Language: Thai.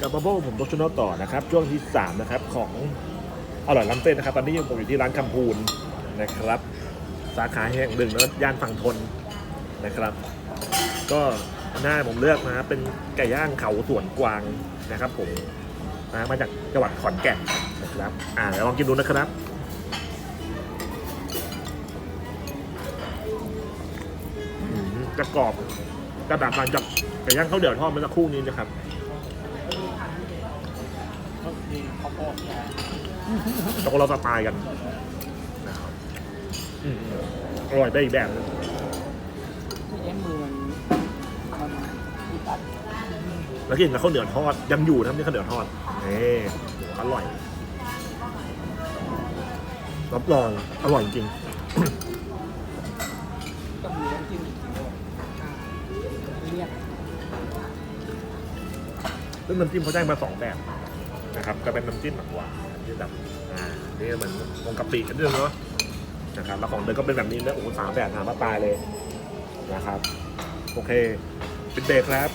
กับบับเบิ้ลผมโดชโนต่อนะครับ ช่วงที่ 3 นะครับ ของอร่อยล้ำเส้นนะครับ ตอนนี้ยังผมอยู่ที่ร้านคำพูนนะครับ สาขาแห่งหนึ่งนะย่านฝั่งทนนะครับ ก็หน้าผมเลือกนะเป็นไก่ย่างเขาสวนกวางนะครับ ผมนะมาจากจังหวัดขอนแก่นนะครับ อ่าเดี๋ยวลองกินดูนะครับจะกรอบจะแตกต่างจากไก่ย่างข้าวเดือดทอดเมื่อสักครู่นี้นะครับ ก็มีข้าวโพดเนี่ยแต่คนเราสไตล์กันนะครับอืมอร่อยได้อีกแบบหนึงที่เอ็มมือมันมันมีตัดแล้วกินกับข้าวเหนียวทอดยังอยู่นะครับนี่ข้าวเหนียวทอดนี่อร่อยรับรองอร่อยจริงก็มีน้ำจิ้มอีกทีด้วยเรียกซึ่งน้ำจิ้มเขาได้มาสองแบบ นะครับจะเป็นน้ำจิ้มหมักหวานที่แบบอ่านี่เหมือนวงกะปินิดนึงเนาะนะครับแล้วของเดิมก็เป็นแบบนี้นะโอ้โหสามแบบหามาตายเลยนะครับ โอเค เป็นเบรกครับ